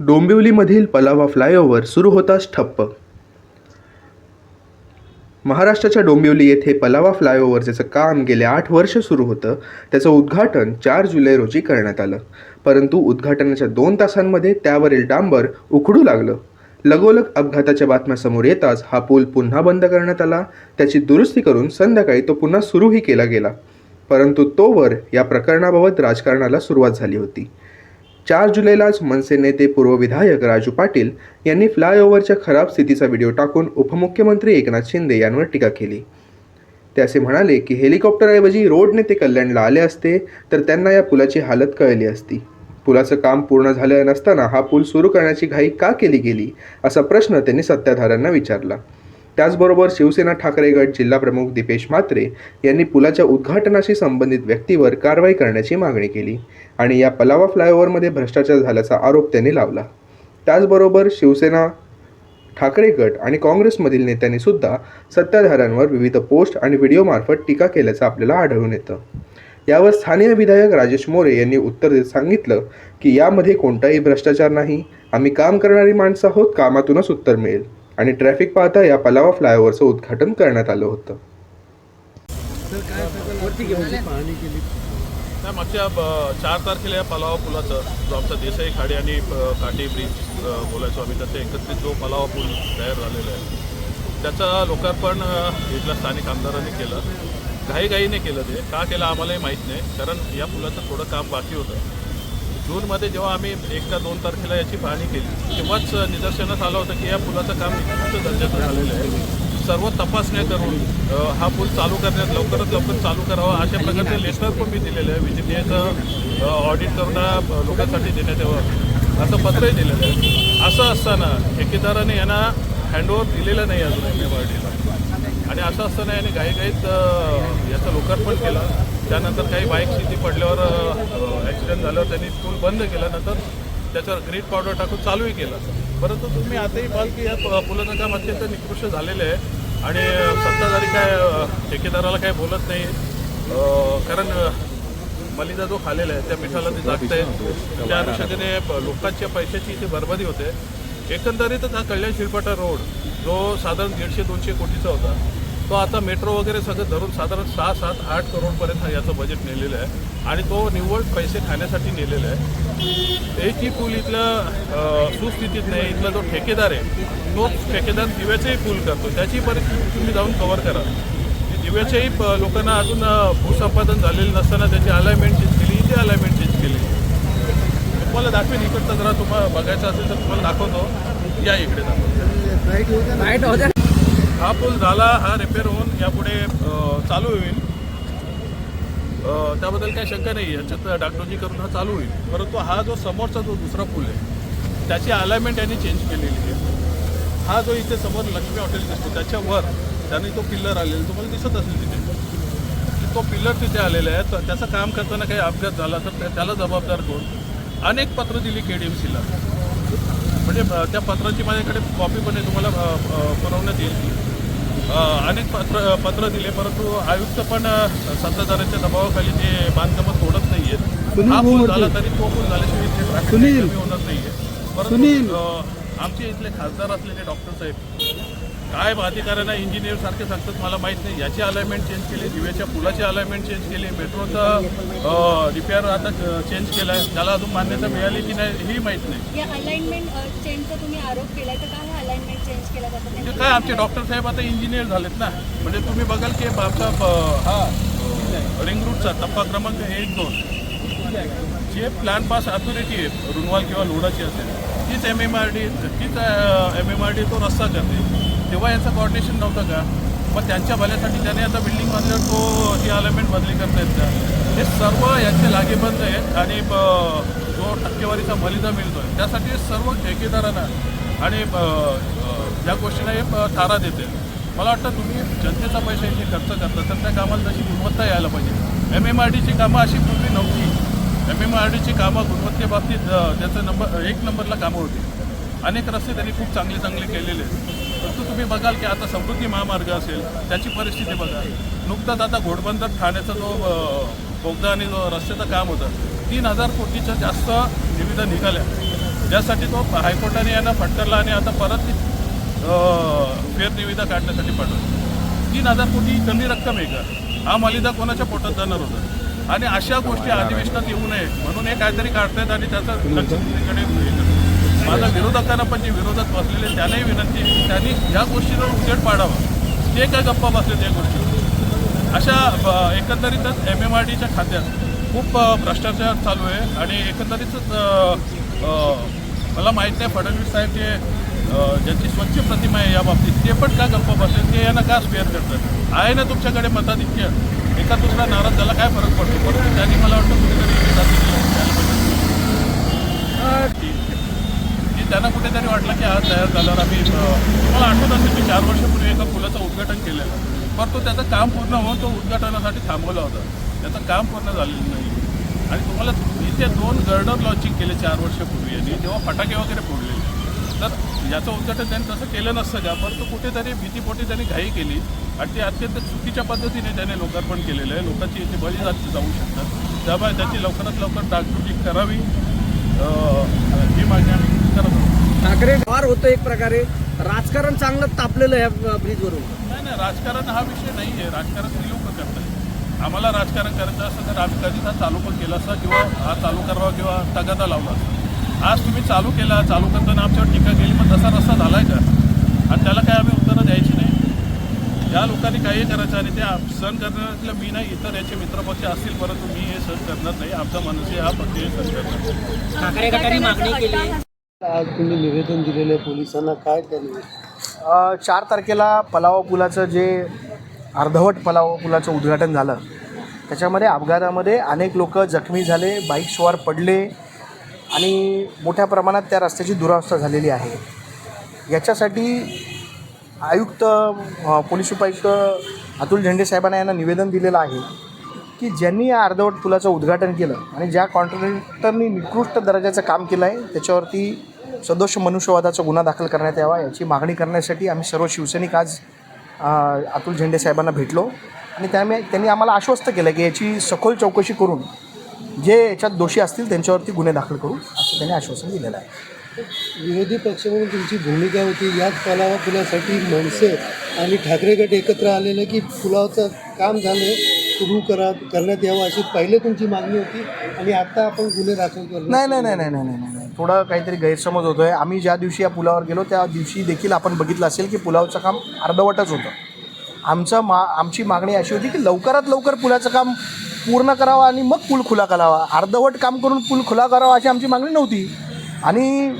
डोंबिवलीमधील Pallava flyover सुरू होताच ठप्प. महाराष्ट्राच्या डोंबिवली येथे पलावा फ्लायओव्हर ज्याचं काम गेल्या आठ वर्ष सुरू होतं त्याचं उद्घाटन चार जुलै रोजी करण्यात आलं. परंतु उद्घाटनाच्या दोन तासांमध्ये त्यावरील डांबर उखडू लागलं. लगोलग अपघाताच्या बातम्या समोर येताच हा पूल पुन्हा बंद करण्यात आला. त्याची दुरुस्ती करून संध्याकाळी तो पुन्हा सुरूही केला गेला. परंतु तोवर या प्रकरणाबाबत राजकारणाला सुरुवात झाली होती. चार जुलैलाच मनसे नेते पूर्व विधायक राजू पाटील यांनी फ्लायओव्हरच्या खराब स्थितीचा व्हिडिओ टाकून उपमुख्यमंत्री एकनाथ शिंदे यांवर टीका केली. ते असे म्हणाले की हेलिकॉप्टरऐवजी रोडने ते कल्याणला आले असते तर त्यांना या पुलाची हालत कळली असती. पुलाचं काम पूर्ण झालं नसताना हा पूल सुरू करण्याची घाई का केली गेली असा प्रश्न त्यांनी सत्ताधाऱ्यांना विचारला. त्याचबरोबर शिवसेना ठाकरे गट जिल्हाप्रमुख दीपेश म्हात्रे यांनी पुलाच्या उद्घाटनाशी संबंधित व्यक्तीवर कारवाई करण्याची मागणी केली आणि या पलावा फ्लायओव्हरमध्ये भ्रष्टाचार झाल्याचा आरोप त्यांनी लावला. त्याचबरोबर शिवसेना ठाकरे गट आणि काँग्रेसमधील नेत्यांनी सुद्धा सत्ताधाऱ्यांवर विविध पोस्ट आणि व्हिडिओमार्फत टीका केल्याचं आपल्याला आढळून येतं. यावर स्थानीय विधायक राजेश मोरे यांनी उत्तर देत सांगितलं की यामध्ये कोणताही भ्रष्टाचार नाही. आम्ही काम करणारी माणसं आहोत. कामातूनच उत्तर मिळेल. आणि ट्रॅफिक पाहता या पलावा फ्लायओव्हरचं उद्घाटन करण्यात आलं होतं. मागच्या ब- चार तारखेला या पलावा पुलाचं जो आमचा देसाई खाडी आणि काटे ब्रिज बोलायचो आम्ही त्याचा एकत्रित जो पलावा पूल तयार झालेला आहे त्याचं लोकार्पण इथल्या स्थानिक आमदारांनी केलं. घाईघाईने केलं ते. का केलं आम्हालाही माहीत नाही कारण या पुलाचं थोडं काम बाकी होतं. जूनमध्ये जेव्हा आम्ही एक का दोन तारखेला याची पाहणी केली तेव्हाच निदर्शनास आलं होतं की या पुलाचं काम निकृष्ट दर्जाचं झालेलं आहे. सर्व तपासण्या करून हा पूल चालू करण्यात लवकरात लवकर चालू करावा अशा प्रकारचे लेटर पण मी दिलेलं आहे. व्ही ऑडिट करून लोकांसाठी देण्यात यावं. असं पत्रही दिलेलं आहे. असं असताना ठेकेदाराने यांना हँडओव्हर दिलेलं नाही अजून एम आर डीला आणि असं असताना याने घाईघाईत याचं लोकार्पण केलं. त्यानंतर काही बाईक स्थिती पडल्यावर ॲक्सिडेंट झाल्यावर त्यांनी पूल बंद केला. नंतर त्याच्यावर ग्रीट पावडर टाकून चालूही केलं. परंतु तुम्ही आताही पाहाल की या प- पुलाचं काम अत्यंत निकृष्ट झालेलं आहे. आणि सत्ताधारी काय ठेकेदाराला काही बोलत नाही. कारण मलिदा जो खालेला आहे त्या मिठाला ते जागत आहे त्या अनुषंगाने लोकांच्या पैशाची इथे बरबादी होते. एकंदरीतच हा कल्याण शिरपाटा रोड जो साधारण दीडशे दोनशे कोटीचा होता तो आता मेट्रो वगैरे सगळं धरून साधारण सहा सात आठ करोडपर्यंत याचं बजेट नेलेलं आहे. आणि तो निव्वळ पैसे खाण्यासाठी नेलेला आहे. एकही पूल इथलं सुस्थितीत नाही इथला जो ठेकेदार आहे तो ठेकेदार दिव्याचंही पूल करतो. त्याची परिस्थिती तुम्ही जाऊन कव्हर करा. की दिव्याच्याही लोकांना अजून भूसंपादन झालेलं नसताना त्याची अलायमेंट चेंज केली इथे अलायमेंट चेंज केली. तुम्हाला दाखवेन इकडचा जरा तुम्हाला बघायचं असेल तर तुम्हाला दाखवतो. या इकडे दाखवतो. हा पूल झाला हा रिपेअर होऊन यापुढे चालू होईल. त्याबद्दल काही शंका नाही याच्यात डागडोजी करून हा चालू होईल. परंतु हा जो समोरचा जो दुसरा पूल आहे त्याची अलाइनमेंट यांनी चेंज केलेली आहे. हा जो इथे समोर लक्ष्मी हॉटेल दिसतो त्याच्यावर त्यांनी तो पिल्लर आलेला तुम्हाला दिसत असेल तिथे. की तो पिल्लर तिथे आलेला आहे तर त्याचं काम करताना काही अपघात झाला तर त्याला जबाबदार कोण? अनेक पत्र दिली के डी एम सीला म्हणजे त्या पत्राची माझ्याकडे कॉपी पण आहे तुम्हाला पुरवण्यात येईल ती. अनेक पत्र पत्र दिले परंतु आयुक्त पण सत्ताधाऱ्यांच्या दबावाखाली ते बांधकामं तोडत नाही आहेत हा पूल झाला तरी तो पूल झाल्याशिवाय इथे कमी होणार नाही आहे परंतु आमचे इथले खासदार असलेले डॉक्टर साहेब काय अधिकाऱ्यांना इंजिनियर सारखे सांगतात मला माहीत नाही. याची अलाइनमेंट चेंज केली दिव्याच्या पुलाची अलाइनमेंट चेंज केली मेट्रोचा रिपेअर आता चेंज केला आहे त्याला अजून मान्यता मिळाली की नाही ही माहीत नाही. या अलाइनमेंट चेंजचा तुम्ही आरोप केलाय तर काय अलाइनमेंट चेंज केला जातो म्हणजे काय आमचे डॉक्टर साहेब आता इंजिनियर झालेत ना. म्हणजे तुम्ही बघाल की आमचा हा रिंग रूटचा टप्पा क्रमांक एक दोन. जे प्लॅन पास अथॉरिटी आहे रुनवाल किंवा लोडाची असेल तीच एम एम आर डी तीच एम एम आर डी तो रस्ता करते. तेव्हा याचं कॉर्डिनेशन नव्हतं का? मग त्यांच्या भल्यासाठी त्याने आता बिल्डिंग बांधल्यावर तो ती अलाइनमेंट बदली करतायत का? हे सर्व यांचे लागेबंद आहेत आणि ब- जो टक्केवारीचा मलिदा मिळतो आहे त्यासाठी सर्व ठेकेदारांना आणि ब- या गोष्टीला हे तारा देते मला वाटतं तुम्ही जनतेचा पैसा इथे खर्च करता तर त्या कामाला तशी गुणवत्ता यायला पाहिजे. एम एम आर डीची कामं अशी पूर्वी नव्हती. एम एम आर डीची कामं गुणवत्तेबाबतीत त्याचं नंबर एक नंबरला कामं होती. अनेक रस्ते त्यांनी खूप चांगले चांगले केलेले आहेत. परंतु तुम्ही बघाल की आता समृद्धी महामार्ग असेल त्याची परिस्थिती बघा. नुकताच आता घोडबंदर ठाण्याचा जो बोगदा आणि जो रस्त्याचं काम होतं तीन हजार कोटीच्या जास्त निविदा निघाल्या. त्यासाठी तो हायकोर्टाने यांना फटकारला आणि आता परत ती अं, फेरनिविदा काढण्यासाठी पाठवली. तीन हजार कोटी कमी रक्कम आहे का? हा मलिदा कोणाच्या पोटात जाणार होता? आणि अशा गोष्टी अधिवेशनात येऊ नये म्हणून हे काहीतरी काढतायत आणि त्याचा माझा विरोधकांना पण जे विरोधात बसलेले त्यांनाही विनंती त्यांनी ह्या गोष्टीवर उजेड पाडावा. ते काय गप्पा बसले त्या गोष्टीवर? अशा ब- एकंदरीतच एम एम आर डीच्या खात्यात खूप भ्रष्टाचार चालू आहे आणि एकंदरीतच मला माहीत नाही फडणवीस साहेब जे ज्यांची स्वच्छ प्रतिमा आहे या बाबतीत ते पण का गप्प बसले ते यांना का स्पेअर करतात? आहे ना तुमच्याकडे मताधिक्य? एका दुसरा नाराज झाला काय फरक पडतो? परंतु त्यांनी मला वाटतं कुठेतरी हे जाती केलं द्यायला पाहिजे. की त्यांना कुठेतरी वाटलं की आज तयार झाल्यावर आम्ही मला तुम्हाला आठवत असेल मी चार वर्षापूर्वी एका पुलाचं उद्घाटन केलेलं. तो त्याचं काम पूर्ण होऊन तो उद्घाटनासाठी थांबवला होता. त्याचं काम पूर्ण झालेलं नाही. आणि तुम्हाला इथे दोन गर्डर लॉन्चिंग केले चार वर्षापूर्वी यांनी जेव्हा फटाके वगैरे फोडलेले तर याचं उद्घाटन त्यांनी तसं केलं नसतं का? परंतु कुठेतरी भीतीपोटी त्यांनी घाई केली आणि ते अत्यंत चुकीच्या पद्धतीने त्याने लोकार्पण केलेलं आहे. लोकांची इथे बळी जात जाऊ शकतात. त्यामुळे त्याची लवकरात लवकर डागडुजी करावी. ही मागणी आम्ही ठाकरे वार होतं एक प्रकारे. राजकारण चांगलं तापलेलं आहे या ब्रिजवरून. नाही नाही राजकारण हा विषय नाही आहे राजकारण ती लोक करतात आम्हाला राजकारण करायचं असं तर आम्ही कधीच हा चालू पण केला असता किंवा हा चालू करावा किंवा तगादा लावला असता. आज तुम्ही चालू केला चालू करताना आमच्यावर टीका केली मग तसा रस्ता झाला आहे का? आणि त्याला काय आम्ही उत्तरं द्यायची नाही? या लोकांनी काही करायचं आणि ते सहन करण्यातलं मी नाही इतर याचे मित्रपक्ष असतील परंतु मी हे सहन करणार नाही. आमचा मनसे हा पक्ष हे सहन करणार नाही. ठाकरे गटाने मागणी केली आज तुम्ही निवेदन दिलेलं आहे पोलिसांना काय त्यांनी? चार तारखेला पलाव पुलाचं जे अर्धवट पलाव पुलाचं उद्घाटन झालं त्याच्यामध्ये अपघातामध्ये अनेक लोक जखमी झाले बाईक्सवर पडले आणि मोठ्या प्रमाणात त्या रस्त्याची दुरावस्था झालेली आहे. याच्यासाठी आयुक्त पोलीस उपायुक्त अतुल झेंडे साहेबांना यांना निवेदन दिलेलं आहे की ज्यांनी या अर्धवट पुलाचं उद्घाटन केलं आणि ज्या कॉन्ट्रॅक्टरनी निकृष्ट दर्जाचं काम केलं आहे त्याच्यावरती सदोष मनुष्यवादाचा गुन्हा दाखल करण्यात यावा याची मागणी करण्यासाठी आम्ही सर्व शिवसैनिक आज अतुल झेंडे साहेबांना भेटलो. आणि त्यामुळे त्यांनी आम्हाला आश्वस्त केलं की याची सखोल चौकशी करून जे याच्यात दोषी असतील त्यांच्यावरती गुन्हे दाखल करू असं त्यांनी आश्वासन दिलेलं आहे. विरोधी पक्ष म्हणून तुमची भूमिका होती. याच पलावा पुलासाठी मनसे आणि ठाकरे गट एकत्र आलेलं की पुलावचं काम झालं सुरू करा करण्यात यावं अशी पहिले तुमची मागणी होती आणि आता आपण गुन्हे दाखल करतो नाही नाही नाही नाही नाही नाही नाही. थोडं काहीतरी गैरसमज होतो आहे आम्ही ज्या दिवशी या पुलावर गेलो त्या दिवशी देखील आपण बघितलं असेल की पुलावचं काम अर्धवटच होतं. आमचं मा आमची मागणी अशी होती की लवकरात लवकर पुलाचं काम पूर्ण करावं आणि मग पूल खुला करावा. अर्धवट काम करून पूल खुला करावा अशी आमची मागणी नव्हती. आणि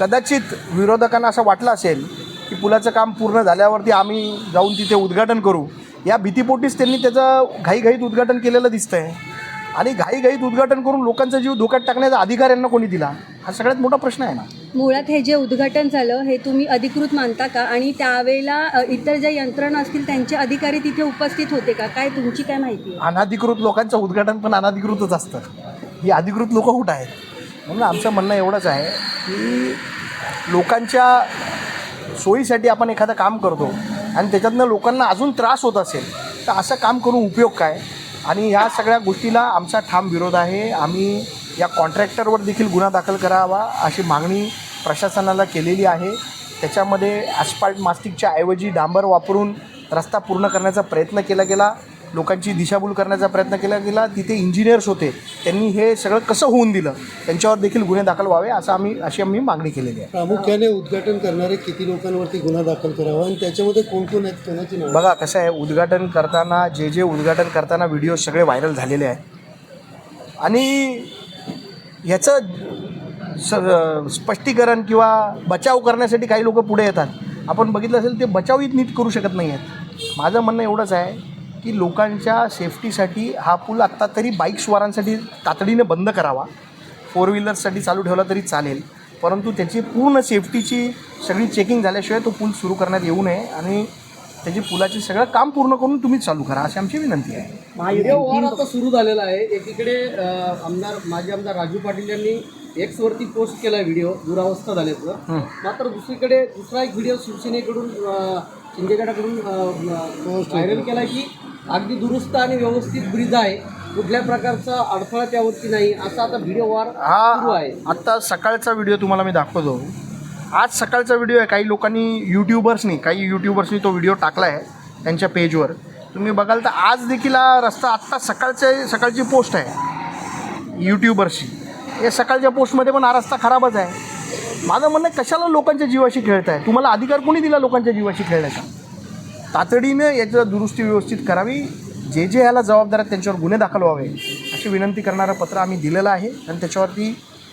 कदाचित विरोधकांना असं वाटलं असेल की पुलाचं काम पूर्ण झाल्यावरती आम्ही जाऊन तिथे उद्घाटन करू. या भीतीपोटीच त्यांनी त्याचं घाईघाईत उद्घाटन केलेलं दिसतं आहे आणि घाईघाईत उद्घाटन करून लोकांचा जीव धोक्यात टाकण्याचा अधिकार यांना कोणी दिला? हा सगळ्यात मोठा प्रश्न आहे ना. मुळात हे जे उद्घाटन झालं हे तुम्ही अधिकृत मानता का? आणि त्यावेळेला इतर ज्या यंत्रणा असतील त्यांचे अधिकारी तिथे उपस्थित होते का? काय तुमची काय माहिती अनाधिकृत लोकांचं उद्घाटन पण अनाधिकृतच असतं. ही अधिकृत लोक कुठं आहेत? म्हणून आमचं म्हणणं एवढंच आहे की लोकांच्या सोयीसाठी आपण एखादं काम करतो. आणि त्याच्यातनं लोकांना अजून त्रास होत असेल तर असं काम करून उपयोग काय? आणि ह्या सगळ्या गोष्टीला आमचा ठाम विरोध आहे. आम्ही या कॉन्ट्रॅक्टरवर देखील गुन्हा दाखल करावा अशी मागणी प्रशासनाला केलेली आहे. त्याच्यामध्ये ॲस्पाल्ट मास्टिकच्या ऐवजी डांबर वापरून रस्ता पूर्ण करण्याचा प्रयत्न केला गेला. लोकांची दिशाभूल करण्याचा प्रयत्न केला गेला. तिथे इंजिनियर्स होते. त्यांनी हे सगळं कसं होऊन दिलं? त्यांच्यावर देखील गुन्हे दाखल व्हावे असं आम्ही अशी आम्ही मागणी केलेली आहे. प्रामुख्याने उद्घाटन करणारे किती लोकांवरती गुन्हा दाखल करावा आणि त्याच्यामध्ये कोण कोण आहेत कोणाची बघा कसं आहे उद्घाटन करताना जे जे उद्घाटन करताना व्हिडिओ सगळे व्हायरल झालेले आहेत. आणि ह्याचं स स्पष्टीकरण किंवा बचाव करण्यासाठी काही लोक पुढे येतात. आपण बघितलं असेल ते बचावही नीट करू शकत नाही आहेत माझं म्हणणं एवढंच आहे की लोकांच्या सेफ्टीसाठी हा पूल आत्ता तरी बाईकस्वारांसाठी तातडीने बंद करावा. फोर व्हीलर्ससाठी चालू ठेवला तरी चालेल. परंतु त्याची पूर्ण सेफ्टीची सगळी चेकिंग झाल्याशिवाय तो पूल सुरू करण्यात येऊ नये आणि त्याची पुलाची सगळं काम पूर्ण करून तुम्हीच चालू करा अशी आमची विनंती आहे. वॉर आता सुरू झालेला आहे. एकीकडे आमदार माजी आमदार राजू पाटील यांनी एक्स वरती पोस्ट केला व्हिडिओ. दुरावस्था झाल्याचं मात्र दुसरीकडे दुसरा एक व्हिडिओ शिवसेनेकडून अ, शिंदे गटाकडून व्हायरल केला की अगदी दुरुस्त आणि व्यवस्थित ब्रिज आहे. कुठल्या प्रकारचा अडथळा त्यावरती नाही. असा आता व्हिडिओ वार सुरू हा आहे. आत्ता सकाळचा व्हिडिओ तुम्हाला मी दाखवतो. आज सकाळचा व्हिडिओ आहे. काही लोकांनी यूट्यूबर्सनी काही यूट्यूबर्सनी तो व्हिडिओ टाकला आहे त्यांच्या पेजवर तुम्ही बघाल तर आज देखील हा रस्ता आत्ता सकाळच्या सकाळची पोस्ट आहे. यूट्यूबर्सची या सकाळच्या पोस्टमध्ये पण हा रस्ता खराबच आहे. माझं म्हणणं आहे, कशाला लोकांच्या जीवाशी खेळत आहे तुम्हाला अधिकार कोणी दिला लोकांच्या जीवाशी खेळण्याचा? तातडीनं याचं दुरुस्ती व्यवस्थित करावी. जे जे याला जबाबदार आहेत त्यांच्यावर गुन्हे दाखल व्हावे अशी विनंती करणारं पत्र आम्ही दिलेलं आहे आणि त्याच्यावरती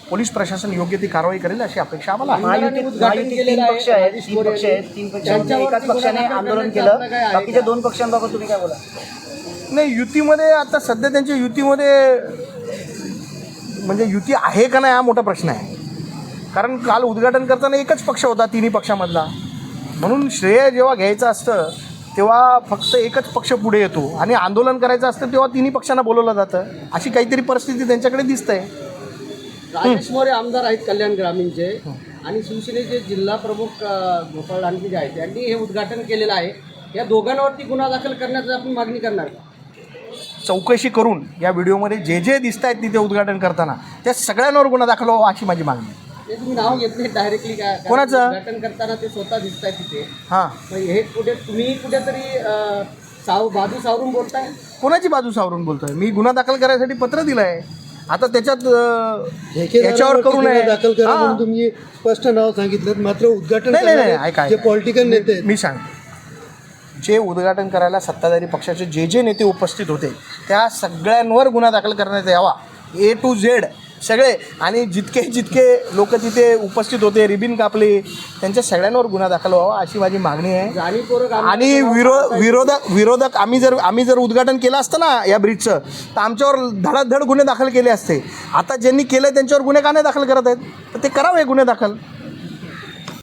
पोलीस प्रशासन योग्य ती कारवाई करेल अशी अपेक्षा आम्हाला आंदोलन केलं. बाकीच्या? दोन पक्षांबाबत तुम्ही काय बोला? नाही युतीमध्ये आता सध्या त्यांच्या युतीमध्ये म्हणजे युती आहे का नाही हा मोठा प्रश्न आहे. कारण काल उद्घाटन करताना एकच पक्ष होता तिन्ही पक्षामधला. म्हणून श्रेय जेव्हा घ्यायचं असतं तेव्हा फक्त एकच पक्ष पुढे येतो. आणि आंदोलन करायचं असतं तेव्हा तिन्ही पक्षांना बोलवलं जातं. अशी काहीतरी परिस्थिती त्यांच्याकडे दिसते राजेश मोरे आमदार आहेत कल्याण ग्रामीणचे. आणि शिवसेनेचे जिल्हा प्रमुख गोपाळ लांडगे जे आहेत त्यांनी हे उद्घाटन केलेलं आहे. या दोघांवरती गुन्हा दाखल करण्याची आपण मागणी करणार? चौकशी करून या व्हिडिओमध्ये जे जे दिसत आहेत तिथे उद्घाटन करताना त्या सगळ्यांवर गुन्हा दाखल व्हावा अशी माझी मागणी आहे. ते तुम्ही नाव घेतले डायरेक्टली काय कोणाचं? उद्घाटन करताना ते स्वतः दिसत आहेत तिथे. हां. मग हे कुठे तुम्ही कुठेतरी अ, साव बाजू सावरून बोलताय? कोणाची बाजू सावरून बोलतोय? मी गुन्हा दाखल करायसाठी पत्र दिलं आहे आता त्याच्यात अं, याच्यावर करू नये. दाखल करा हां. म्हणून तुम्ही स्पष्ट नाव सांगितलं. मात्र उद्घाटन नाही, नाही, नाही, करणारे ऐका, जे. पॉलिटिकल नेते आहेत. मी सांग. जे उद्घाटन करायला सत्ताधारी पक्षाचे जे जे नेते उपस्थित होते त्या सगळ्यांवर गुन्हा दाखल करण्यात यावा. ए टू झेड सगळे. आणि जितके जितके लोक तिथे उपस्थित होते रिबिन कापले त्यांच्या सगळ्यांवर गुन्हा दाखल व्हावा अशी माझी मागणी आहे. आणि विरो विरोधक विरोधक आम्ही जर आम्ही जर उद्घाटन केलं असतं ना या ब्रिजचं तर आमच्यावर धडाधड गुन्हे दाखल केले असते. आता ज्यांनी केलं त्यांच्यावर गुन्हे का नाही दाखल करत आहेत? तर ते करावे गुन्हे दाखल.